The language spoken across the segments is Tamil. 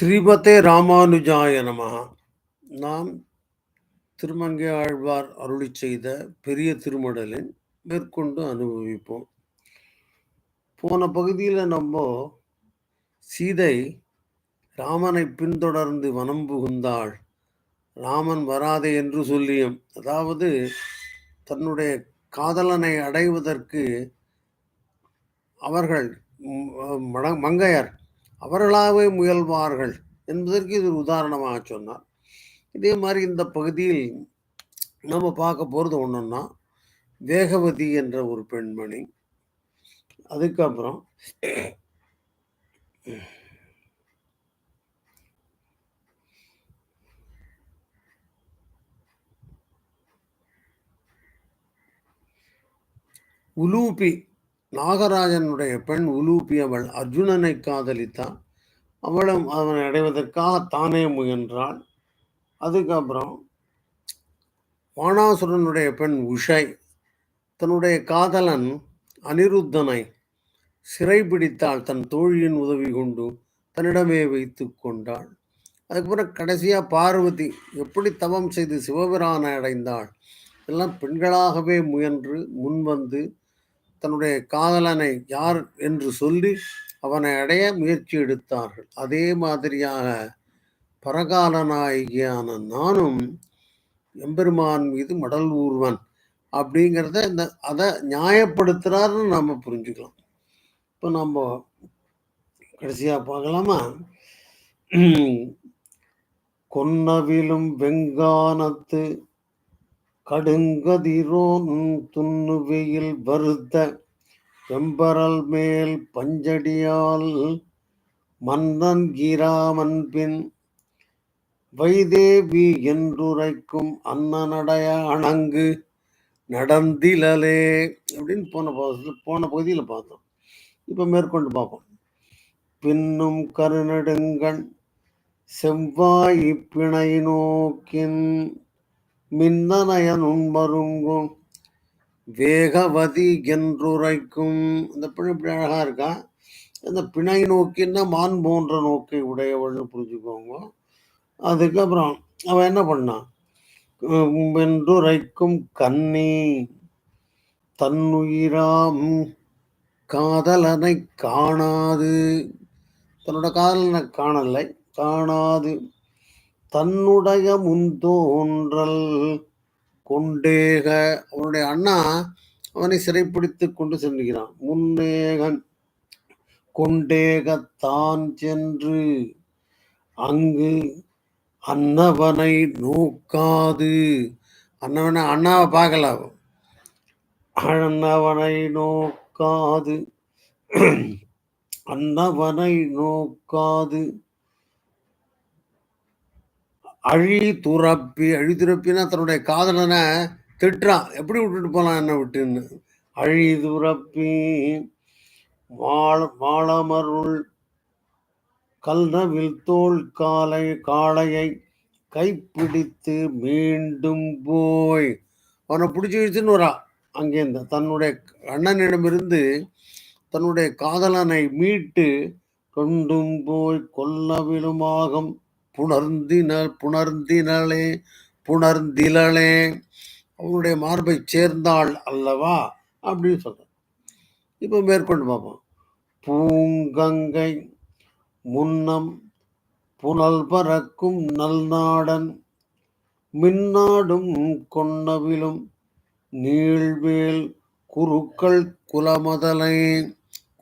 ஸ்ரீமதே ராமானுஜாய நமகா நாம் திருமங்கை ஆழ்வார் அருளி செய்த பெரிய திருமடலின் மேற்கொண்டு அனுபவிப்போம். போன பகுதியில் நம்ம சீதை ராமனை பின்தொடர்ந்து வனம் புகுந்தாள். ராமன் வராதே என்று சொல்லியும் அதாவது தன்னுடைய காதலனை அடைவதற்கு அவர்கள் மட- மங்கையர் அவர்களாகவே முயல்வார்கள் என்பதற்கு இது ஒரு உதாரணமாக சொன்னார். இதே மாதிரி இந்த பகுதியில் நம்ம பார்க்க போகிறது ஒன்றுன்னா வேகவதி என்ற ஒரு பெண்மணி அதுக்கப்புறம் உலூபி நாகராஜனுடைய பெண் உலூப்பி அவள் அர்ஜுனனை காதலித்தான். அவளும் அவனை அடைவதற்காக தானே முயன்றாள். அதுக்கப்புறம் வாணாசுரனுடைய பெண் உஷை தன்னுடைய காதலன் அனிருத்தனை சிறைபிடித்தாள் தன் தோழியின் உதவி கொண்டு தன்னிடமே வைத்து கொண்டாள். அதுக்கப்புறம் கடைசியாக பார்வதி எப்படி தவம் செய்து சிவபிரானை அடைந்தாள். எல்லாம் பெண்களாகவே முயன்று முன்வந்து தன்னுடைய காதலனை யார் என்று சொல்லி அவனை அடைய முயற்சி எடுத்தார்கள். அதே மாதிரியாக பரகால நாயகியான நானும் எம்பெருமான் மீது மடல் ஊர்வன் அப்படிங்கிறத இந்த அதை நியாயப்படுத்துகிறாருன்னு நம்ம புரிஞ்சுக்கலாம். இப்போ நம்ம கடைசியாக பார்க்கலாமா? கொன்னவிலும் வெங்கானத்து கடுங்கதிரோன் துண்ணுவையில் வருத்த வெம்பரல் மேல் பஞ்சடியால் மன்னன் கிராமன்பின் வைதேவி என்றுரைக்கும் அன்னநடைய அணங்கு நடந்திலலே அப்படின்னு போன போன பகுதியில் பார்த்தோம். இப்போ மேற்கொண்டு பார்ப்போம். பின்னும் கருநெடுங்கண் செவ்வாய் பிணை நோக்கின் மின்னனய நுண்மருங்கும் வேகவதி என்றுரைக்கும். இந்த பிணை இப்படி அழகா இருக்கா? இந்த பிணை நோக்கின்னா மான் போன்ற நோக்கை உடையவள்னு புரிஞ்சுக்கோங்க. அதுக்கப்புறம் அவன் என்ன பண்ணான் உம் வென்றுரைக்கும் கண்ணி தன்னுயிராம் காதலனை காணாது. தன்னோட காதலனை காணலை காணாது. தன்னுடைய முன்தோன்றல் கொண்டேக. அவனுடைய அண்ணா அவனை சிறைப்பிடித்து கொண்டு சென்றுகிறான் முன்னேகன் கொண்டேகத்தான் சென்று அங்கு அன்னவனை நோக்காது. அன்னவனை அண்ணாவை பார்க்கல அண்ணவனை நோக்காது. அன்னவனை நோக்காது. அழி துறப்பி அழிதுறப்பினா தன்னுடைய காதலனை திட்டுறான். எப்படி விட்டுட்டு போகலாம் என்ன விட்டுன்னு? அழி துறப்பி வாழ வாழமருள் கல்னவில் தோல் காலை காளையை கைப்பிடித்து மீண்டும் போய் அவனை பிடிச்சி வச்சுன்னு வரா. அங்கேருந்து தன்னுடைய அண்ணனிடமிருந்து தன்னுடைய காதலனை மீட்டு கொண்டும் போய் கொல்ல விழுமாகும் புணர்ந்தினளே புணர்ந்திலளே அவனுடைய மார்பை சேர்ந்தாள் அல்லவா? அப்படின்னு சொல்கிறேன் இப்போ மேற்கொண்டு பார்ப்போம். பூங்கங்கை முன்னம் புனல் பறக்கும் நல்நாடன் மின்னாடும் கொன்னவிலும் நீழ்வேல் குருக்கள் குலமதலை.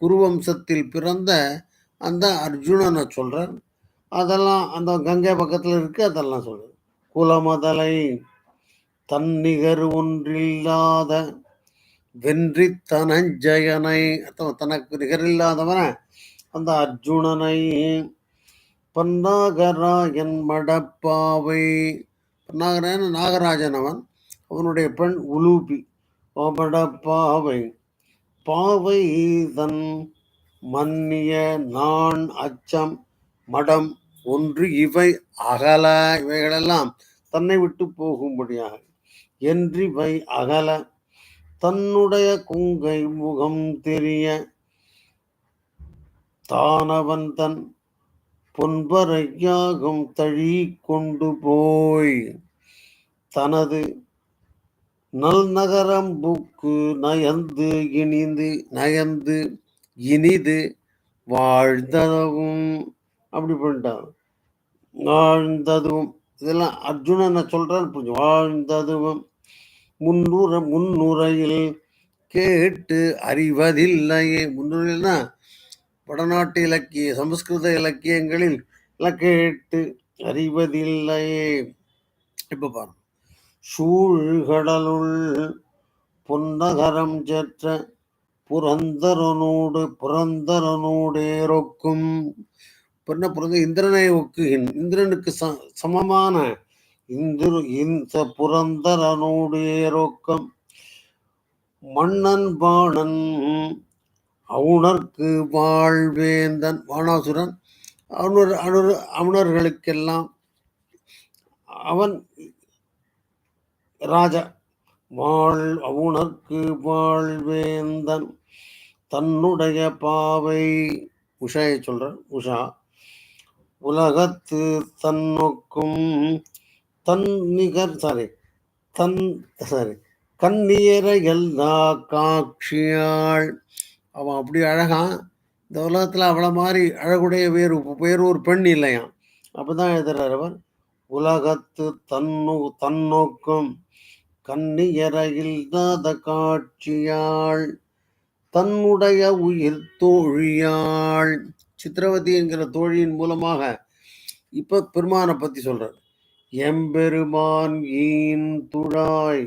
குருவம்சத்தில் பிறந்த அந்த அர்ஜுனனை சொல்கிறேன் அதெல்லாம் அந்த கங்கை பக்கத்தில் இருக்கு அதெல்லாம் சொல்லு குலமதலை தன்னிகர் ஒன்றில்லாத வென்றி தனஞ்சயனை தனக்கு நிகரில்லாதவன அந்த அர்ஜுனனை பன்னாகராயன் மடப்பாவை பன்னாகராயன் நாகராஜன் அவன் அவனுடைய பெண் உலூபி மடப்பாவை பாவை தன் மன்னிய நான் அச்சம் மடம் ஒன்று இவை அகல இவைகளெல்லாம் தன்னை விட்டு போகும்படியாக. என்றிவை அகல தன்னுடைய குங்கை முகம் தெரிய தானவன் தன் பொன்பரையாகும் தழி கொண்டு போய் தனது நல் நகரம்புக்கு நயந்து இனிந்து நயந்து இனிது வாழ்ந்தவும் அப்படி பண்ணிட்டான். வாழ்ந்ததும் இதெல்லாம் அர்ஜுனன் நான் சொல்றான்னு புரிஞ்சு வாழ்ந்ததும் முன்னுரை முன்னுரையில் கேட்டு அறிவதில்லையே. முன்னுரையில்னா வடநாட்டு இலக்கிய சமஸ்கிருத இலக்கியங்களில் எல்லாம் கேட்டு அறிவதில்லையே. இப்போ பாருங்க. சூழ்கடலுள் பொன்னகரம் சேற்ற புரந்தரனோடு புரந்தரனோடேரொக்கும் என்ன புரந்த இந்திரனை ஒக்குகின் இந்திரனுக்கு ச சமமான இந்திரு இந்த புரந்தரனோடேரொக்கம் மன்னன் பாணன் அவுணர்க்கு வாழ்வேந்தன் வானாசுரன் அவுணர் அணுர் அவுணர்களுக்கெல்லாம் அவன் ராஜா. வாழ் அவுணர்க்கு வாழ்வேந்தன் தன்னுடைய பாவை உஷாயை சொல்கிறார் உஷா. உலகத்து தன்னொக்கும் தன்னிகர் சாரி தன் சாரி கண்ணீர எல்லா காட்சியாள். அவன் அப்படி அழகான் இந்த உலகத்தில் அவ்வளோ மாதிரி அழகுடைய வேறு வேறு ஒரு பெண் இல்லையாம் அப்பதான் எழுதுறார் அவர். உலகத்து தன்னு தன்னோக்கம் கண்ணியர இல்லாத காட்சியாள். தன்னுடைய உயிர் தோழியாள். சித்திரவதி என்கிற தோழியின் மூலமாக இப்ப பெருமானை பத்தி சொல்கிறார் எம்பெருமான் ஈன் துழாய்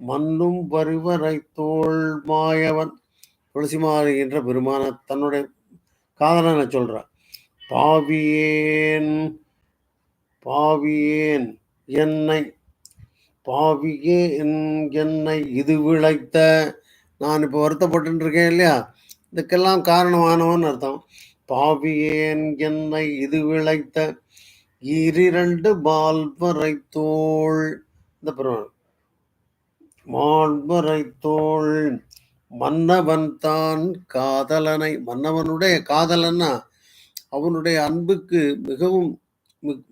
மண்ணும் பருவரை தோல் மாயவன் துளசிமாலை என்ற பெருமான தன்னுடைய காதலனை சொல்றார். பாவியேன் பாவியேன் என்னை பாவியே என்னை இது விளைத்த நான் இப்போ வருத்தப்பட்டு இருக்கேன் இல்லையா? இதுக்கெல்லாம் காரணமானவன் அர்த்தம். பாவியேன் என்னை இது விளைத்த ஈரிரண்டு மால்வரை தோள். இந்த பெருமாள் மால்வரை தோள். மன்னவன் தான் காதலனை மன்னவனுடைய காதலன்னா அவனுடைய அன்புக்கு மிகவும்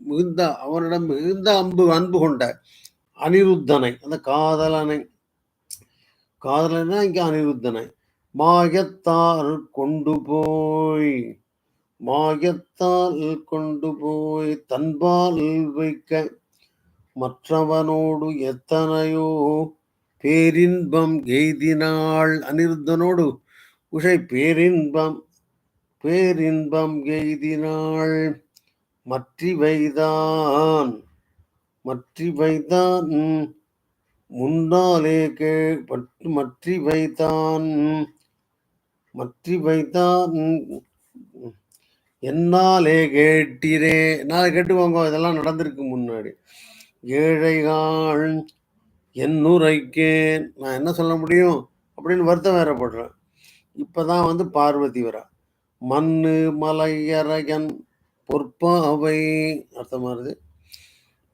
மிகுந்த அவனிடம் மிகுந்த அன்பு அன்பு கொண்ட அனிருத்தனை அந்த காதலனை. காதலனா இங்க அனிருத்தனை. மாயத்தார் கொண்டு போய் மாயத்தால் கொண்டு போய் தன்பால் வைக்க மற்றவனோடு எத்தனையோ பேரின்பம் எய்தினாள் அனிருத்தனோடு. உஷை பேரின்பம் பேரின்பம் எய்தினாள் மற்றிவைதான் மற்றிவைதான் முன்னாலே கே மற்றி வைத்தான் மற்றி வைத்தான் என்னாலே கேட்டிரே. நான் கேட்டுக்கோங்க இதெல்லாம் நடந்திருக்கு முன்னாடி. ஏழைகாள் என்னுரைக்கே நான் என்ன சொல்ல முடியும்? அப்படின்னு வருத்தம் வேறப்படுறேன். இப்போ தான் வந்து பார்வதி வரா. மண்ணு மலையரகன் பொற்பாவை அர்த்தமாக இருது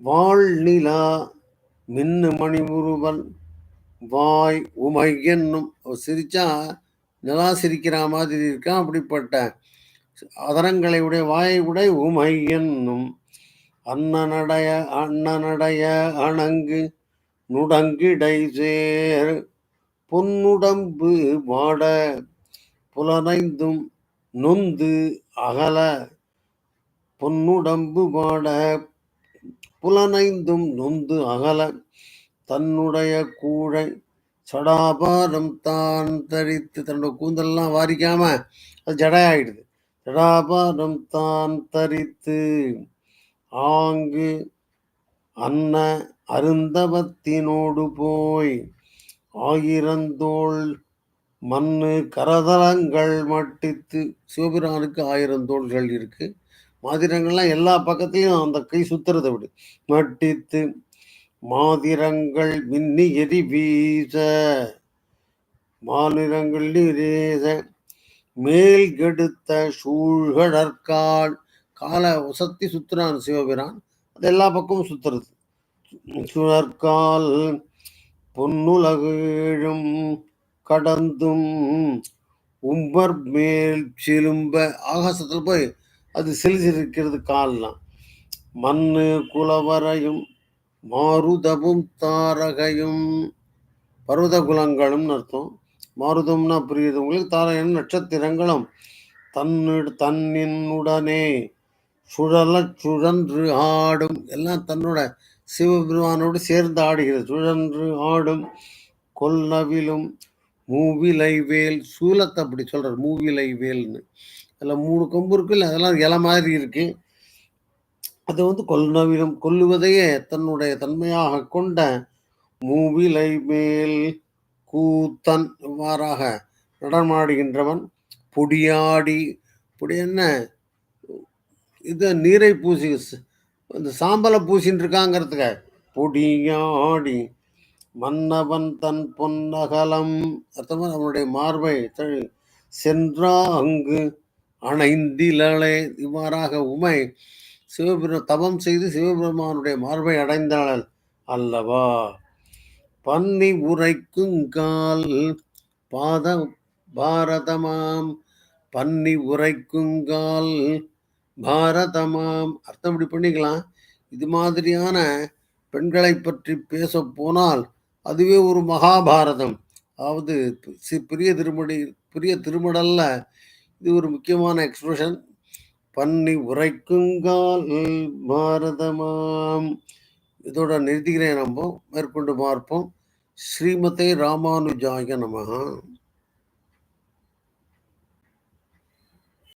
வாழ்நிலா மின்னு மணி உருவன் வாய் உமை என்னும். சிரிச்சா நிலா சிரிக்கிற மாதிரி இருக்கான் அப்படிப்பட்ட அதரங்களை உடைய வாயை உடை உமை என்னும் அண்ணனடைய அண்ணனடைய அணங்கு நுடங்கிடை சேர் பொன்னுடம்பு வாட புலனைந்தும் நொந்து அகல பொன்னுடம்பு வாட புலனைந்தும் நொந்து அகல தன்னுடைய கூழை சடாபாரம் தான் தரித்து தன்னோட கூந்தல்லாம் வாரிக்காம அது ஜடையாயிடுது. இடாபாரம் தான் தரித்து ஆங்கு அன்ன அருந்தவத்தினோடு போய் ஆயிரந்தோள் மண்ணு கரதலங்கள் மட்டித்து சிவபிரானுக்கு ஆயிரம் தோள்கள் இருக்கு. மாதிரங்கள்லாம் எல்லா பக்கத்தையும் அந்த கை சுத்துறதை விடு. மட்டித்து மாதிரங்கள் மின்னி எரி வீச மாநிலங்கள் நீரேச மேல் கெடுத்த சூழ்கடற்கால் காலை உசத்தி சுத்துறான் சிவபிரான் அது எல்லா பக்கமும் சுத்துறது. சுழற்கால் பொன்னுலகேழும் கடந்தும் உம்பர் மேல் சிலும்ப ஆகாசத்தில் போய் அது செலுத்திருக்கிறது கால்லாம். மண்ணு குலவரையும் மாருதமும் தாரகையும் பருவத குலங்களும்னு அர்த்தம். மாருதம்னா புரியுது. உங்களுக்கு தாரகையும் நட்சத்திரங்களும் தன்னு தன்னினுடனே சுழலச் சுழன்று ஆடும். எல்லாம் தன்னோட சிவபெருமானோடு சேர்ந்து ஆடுகிறது. சுழன்று ஆடும் கொல்லவிலும் மூவிலை வேல் சூலத்தை அப்படி சொல்கிறார் மூவிலை வேல்னு. அதில் மூணு கொம்பு இருக்கு. இல்லை அதெல்லாம் இலை மாதிரி இருக்கு. அது வந்து கொல்லவிலும் கொல்லுவதையே தன்னுடைய தன்மையாக கொண்ட மூவிலை மேல் கூத்தன் இவ்வாறாக நடமாடுகின்றவன் பொடியாடி பொடி என்ன? இது நீரை பூசி இந்த சாம்பலை பூசின்னு இருக்காங்கிறதுக்க பொடியாடி மன்னவன் தன் பொன்னகலம். அர்த்தமா அவனுடைய மார்பை சென்றா அங்கு அணைந்திலே இவ்வாறாக உமை சிவபெரு தவம் செய்து சிவபெருமானுடைய மார்பை அடைந்தாள் அல்லவா? பன்னி உரைக்குங்கால் பாத பாரதமாம். பன்னி உரைக்குங்கால் பாரதமாம். அர்த்தம் இப்படி பண்ணிக்கலாம். இது மாதிரியான பெண்களை பற்றி பேச போனால் அதுவே ஒரு மகாபாரதம். அதாவது பெரிய திருமடி பெரிய திருமடல்ல இது ஒரு முக்கியமான எக்ஸ்பிரஷன் பன்னி உரைக்குங்கால் பாரதமாம். இதோட நிறுத்திக்கிறேன் நம்ம. மேற்கொண்டு பார்ப்போம். ஸ்ரீமதே ராமானுஜாய நமகா